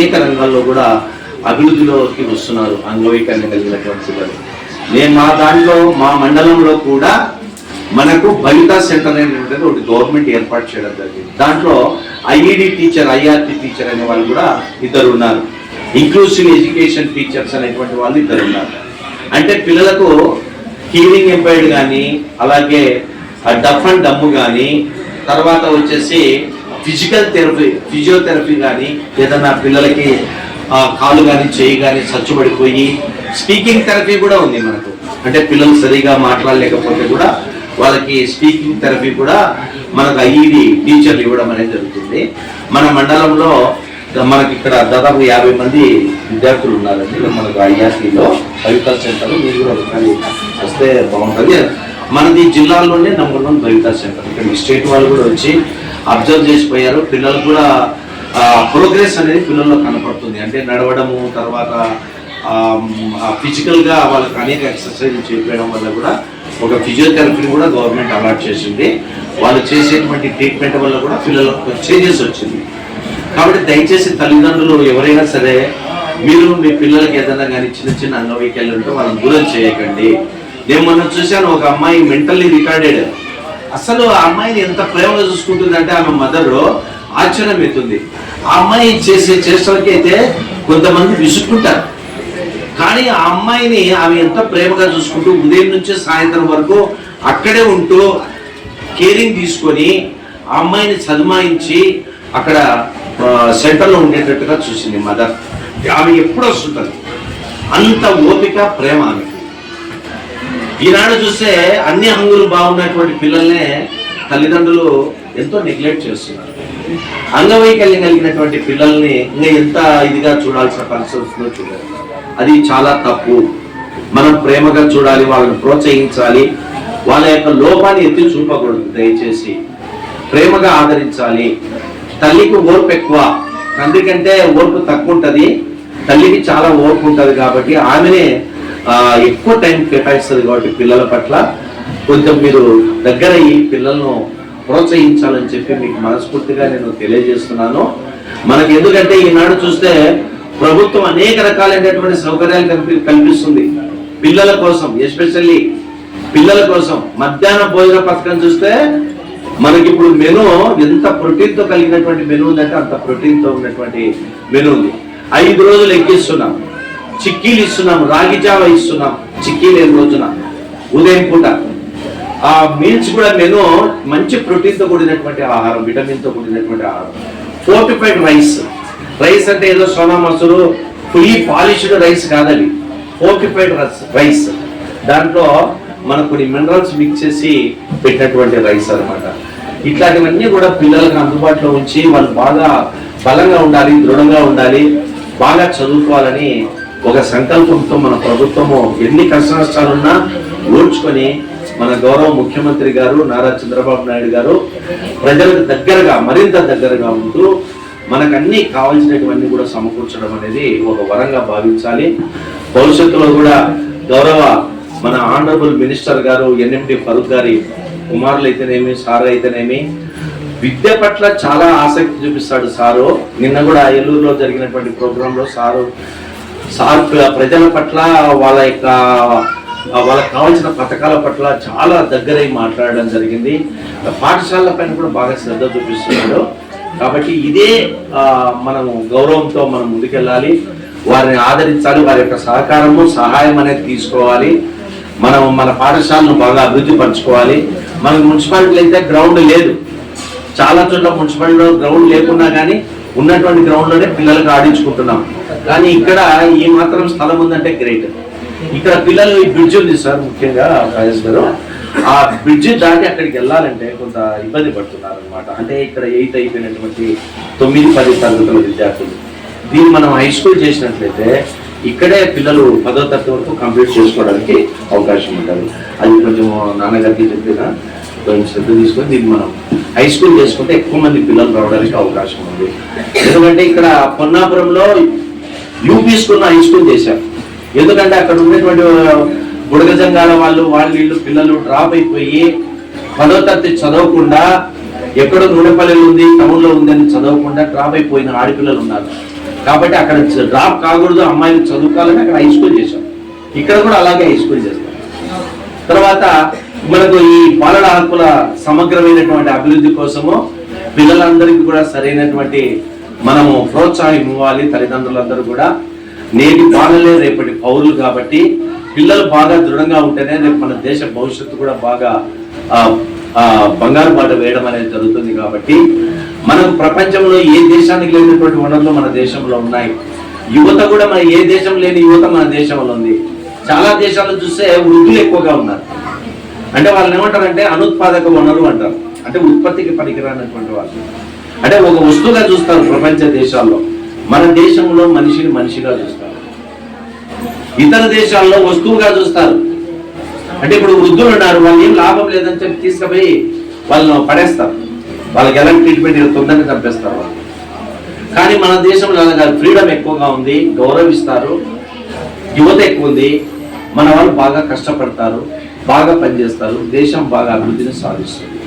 అనేక రంగాల్లో కూడా అభివృద్ధిలోకి వస్తున్నారు అంగవైకల్యం కలిగినటువంటి వారు నేను మా దాంట్లో మా మండలంలో కూడా మనకు బలిత సెంటర్ అనేటువంటిది ఒకటి గవర్నమెంట్ ఏర్పాటు చేయడం జరిగింది. దాంట్లో ఐఈడి టీచర్ ఐఆర్టీ టీచర్ అనే వాళ్ళు కూడా ఇద్దరు ఉన్నారు. ఇంక్లూసివ్ ఎడ్యుకేషన్ టీచర్స్ అనేటువంటి వాళ్ళు ఇద్దరు ఉన్నారు. అంటే పిల్లలకు హీలింగ్ ఎంపైర్డ్ కానీ అలాగే డఫ్ అండ్ డమ్ము కానీ తర్వాత వచ్చేసి ఫిజికల్ థెరపీ ఫిజియోథెరపీ కానీ ఏదన్నా పిల్లలకి కాలు కానీ చేయి కానీ సచ్చుబడిపోయి స్పీకింగ్ థెరపీ కూడా ఉంది మనకు. అంటే పిల్లలు సరిగా మాట్లాడలేకపోతే కూడా వాళ్ళకి స్పీకింగ్ థెరపీ కూడా మనకు ఐఈడి టీచర్లు ఇవ్వడం అనేది జరుగుతుంది. మన మండలంలో మనకి ఇక్కడ దాదాపు యాభై మంది విద్యార్థులు ఉన్నారండి. మనకు ఐఆర్టీలో కవితా సెంటర్ మీరు కూడా ఒకసారి వస్తే బాగుంటుంది. మనది జిల్లాలోనే నెంబర్ వన్ కవితా సెంటర్. ఇక్కడ స్టేట్ వాళ్ళు కూడా వచ్చి అబ్జర్వ్ చేసిపోయారు. పిల్లలు కూడా ప్రోగ్రెస్ అనేది పిల్లల్లో కనపడుతుంది. అంటే నడవడము తర్వాత ఫిజికల్గా వాళ్ళకి అనేక ఎక్సర్సైజ్ చేయడం వల్ల కూడా ఒక ఫిజియోథెరపీని కూడా గవర్నమెంట్ అలాట్ చేసింది. వాళ్ళు చేసేటువంటి ట్రీట్మెంట్ వల్ల కూడా పిల్లలకు చేంజెస్ వచ్చింది. కాబట్టి దయచేసి తల్లిదండ్రులు ఎవరైనా సరే మీరు మీ పిల్లలకి ఏదైనా కానీ చిన్న చిన్న అంగవైకల్యం ఉంటే వాళ్ళని దూరం చేయకండి. నేను మొన్న చూశాను ఒక అమ్మాయి మెంటల్లీ రికార్డెడ్ అసలు ఆ అమ్మాయిని ఎంత ప్రేమగా చూసుకుంటుందంటే ఆమె మదర్ ఆశ్చర్యం అవుతుంది ఆ అమ్మాయి చేసే చేష్టలకి అయితే కొంతమంది విసుక్కుంటారు. కానీ ఆ అమ్మాయిని ఆమె ఎంత ప్రేమగా చూసుకుంటూ ఉదయం నుంచి సాయంత్రం వరకు అక్కడే ఉంటూ కేరింగ్ తీసుకొని ఆ అమ్మాయిని చదుమాయించి అక్కడ సెంటర్లో ఉండేటట్టుగా చూసింది మదర్. ఆమె ఎప్పుడు వస్తుంటుంది? అంత ఓపిక ప్రేమ ఆమె ఈనాడు చూస్తే అన్ని హంగులు బాగున్నటువంటి పిల్లల్నే తల్లిదండ్రులు ఎంతో నెగ్లెక్ట్ చేస్తున్నారు. అంగవైకల్యం కలిగినటువంటి పిల్లల్ని ఇంకా ఎంత ఇదిగా చూడాల్సిన పరిస్థితుల్లో చూడాలి అది చాలా తప్పు. మనం ప్రేమగా చూడాలి వాళ్ళని ప్రోత్సహించాలి వాళ్ళ యొక్క లోపాన్ని ఎత్తి చూపకూడదు దయచేసి. ప్రేమగా ఆదరించాలి. తల్లికి ఓర్పు ఎక్కువ. తండ్రి కంటే ఓర్పు తక్కువ ఉంటుంది తల్లికి చాలా ఓర్పు ఉంటుంది కాబట్టి ఆమెనే ఎక్కువ టైం కేటాయిస్తుంది కాబట్టి పిల్లల పట్ల కొంచెం మీరు దగ్గర అయ్యి పిల్లలను ప్రోత్సహించాలని చెప్పి మీకు మనస్ఫూర్తిగా నేను తెలియజేస్తున్నాను. మనకి ఎందుకంటే ఈనాడు చూస్తే ప్రభుత్వం అనేక రకాలైనటువంటి సౌకర్యాలు కల్పి కల్పిస్తుంది పిల్లల కోసం ఎస్పెషల్లీ పిల్లల కోసం. మధ్యాహ్న భోజన పథకం చూస్తే మనకి ఇప్పుడు మెను ఎంత ప్రోటీన్తో కలిగినటువంటి మెను ఉందంటే అంత ప్రోటీన్తో ఉన్నటువంటి మెను ఉంది. ఐదు రోజులు ఎక్కిస్తున్నాం. చిక్కీలు ఇస్తున్నాం రాగి జావ ఇస్తున్నాం చిక్కీ లేని రోజున? ఉదయం పూట. ఆ మీల్స్ కూడా నేను మంచి ప్రోటీన్తో కూడినటువంటి ఆహారం విటమిన్తో కూడినటువంటి ఆహారం. ఫోర్టిఫైడ్ రైస్ రైస్ అంటే ఏదో Sona Masuri fully polished rice కాదది. ఫోర్టిఫైడ్ రైస్ దాంట్లో మనకు కొన్ని మినరల్స్ మిక్స్ చేసి పెట్టినటువంటి రైస్ అనమాట ఇట్లాంటివన్నీ కూడా పిల్లలకు అందుబాటులో ఉంచి వాళ్ళు బాగా బలంగా ఉండాలి దృఢంగా ఉండాలి బాగా చదువుకోవాలని ఒక సంకల్పంతో మన ప్రభుత్వము ఎన్ని కష్ట నష్టాలున్నా ఓడ్చుకొని మన గౌరవ ముఖ్యమంత్రి గారు నారా చంద్రబాబు నాయుడు గారు ప్రజలకు దగ్గరగా మరింత దగ్గరగా ఉంటూ మనకు అన్ని కావాల్సినటువన్నీ కూడా సమకూర్చడం అనేది ఒక వరంగా భావించాలి. భవిష్యత్తులో కూడా గౌరవ మన honourable minister garu NMD Farooq గారి కుమారులు అయితేనేమి సార్ అయితేనేమి విద్య పట్ల చాలా ఆసక్తి చూపిస్తాడు సారు. నిన్న కూడా ఏలూరులో జరిగినటువంటి ప్రోగ్రాంలో సారు సార్ ప్రజల పట్ల వాళ్ళ యొక్క వాళ్ళకి కావాల్సిన పథకాల పట్ల చాలా దగ్గరై మాట్లాడడం జరిగింది. పాఠశాలల పైన కూడా బాగా శ్రద్ధ చూపిస్తున్నాడు కాబట్టి ఇదే మనము గౌరవంతో మనం ముందుకెళ్ళాలి. వారిని ఆదరించాలి వారి యొక్క సహకారము సహాయం అనేది తీసుకోవాలి. మనం మన పాఠశాలను బాగా అభివృద్ధి పరచుకోవాలి. మన మున్సిపాలిటీలు అయితే గ్రౌండ్ లేదు. చాలా చోట్ల మున్సిపాలిటీలో గ్రౌండ్ లేకున్నా కానీ ఉన్నటువంటి గ్రౌండ్లోనే పిల్లలకు ఆడించుకుంటున్నాం. కానీ ఇక్కడ ఈ మాత్రం స్థలం ఉందంటే గ్రేట్ ఇక్కడ పిల్లలు ఈ బ్రిడ్జ్ ఉంది సార్ ముఖ్యంగా రాజేష్ గారు. ఆ బ్రిడ్జ్ దాటి అక్కడికి వెళ్ళాలంటే కొంత ఇబ్బంది పడుతున్నారు అనమాట అంటే ఇక్కడ ఎయిత్ అయిపోయినటువంటి తొమ్మిది పది తరగతుల విద్యార్థులు. దీన్ని మనం హై స్కూల్ చేసినట్లయితే ఇక్కడే పిల్లలు పదో తరగతి వరకు కంప్లీట్ చేసుకోవడానికి అవకాశం ఉంటుంది. అది కొంచెం నాన్నగారికి చెప్పిన కొంచెం శ్రద్ధ తీసుకొని దీన్ని మనం హై స్కూల్ చేసుకుంటే ఎక్కువ మంది పిల్లలు రావడానికి అవకాశం ఉంది. ఎందుకంటే ఇక్కడ పొన్నాపురంలో యూపీ స్కూల్ హై స్కూల్ చేశారు ఎందుకంటే అక్కడ ఉన్నటువంటి బుడగజంగాల వాళ్ళు వాళ్ళు వీళ్ళు పిల్లలు డ్రాప్ అయిపోయి పదో తరగతి చదవకుండా ఎక్కడో నూనెపల్లిలో ఉంది టౌన్లో ఉంది అని చదవకుండా డ్రాప్ అయిపోయిన ఆడపిల్లలు ఉన్నారు. కాబట్టి అక్కడ డ్రాప్ కాకూడదు అమ్మాయిలు చదువుకోవాలని అక్కడ హై స్కూల్ చేశాం. ఇక్కడ కూడా అలాగే హై స్కూల్ చేస్తాం. తర్వాత మనకు ఈ బాలల హక్కుల సమగ్రమైనటువంటి అభివృద్ధి కోసము పిల్లలందరికీ కూడా సరైనటువంటి మనము ప్రోత్సాహం ఇవ్వాలి తల్లిదండ్రులందరూ కూడా. నేటి బాలలే రేపటి పౌరులు కాబట్టి పిల్లలు బాగా దృఢంగా ఉంటేనే రేపు మన దేశ భవిష్యత్తు కూడా బాగా బంగారు బాట వేయడం అనేది జరుగుతుంది కాబట్టి మనకు ప్రపంచంలో ఏ దేశానికి లేనటువంటి వనరులు మన దేశంలో ఉన్నాయి. యువత కూడా మన ఏ దేశం లేని యువత మన దేశంలో ఉంది. చాలా దేశాలు చూస్తే వృద్ధులు ఎక్కువగా ఉన్నారు. అంటే వాళ్ళని ఏమంటారంటే అనుత్పాదక వనరు అంటారు. అంటే ఉత్పత్తికి పనికిరానటువంటి వాళ్ళు. అంటే ఒక వస్తువుగా చూస్తారు ప్రపంచ దేశాల్లో. మన దేశంలో మనిషిని మనిషిగా చూస్తారు. ఇతర దేశాల్లో వస్తువుగా చూస్తారు. అంటే ఇప్పుడు వృద్ధులు ఉన్నారు వాళ్ళు ఏం లాభం లేదని చెప్పి తీసుకుపోయి వాళ్ళని పడేస్తారు. వాళ్ళకి ఎలాంటి ట్రీట్మెంట్ తొందరగా చంపేస్తారు వాళ్ళు. కానీ మన దేశంలో అలా కాదు. ఫ్రీడమ్ ఎక్కువగా ఉంది గౌరవిస్తారు యువత ఎక్కువ ఉంది. మన వాళ్ళు బాగా కష్టపడతారు బాగా పనిచేస్తారు దేశం బాగా అభివృద్ధిని సాధిస్తుంది.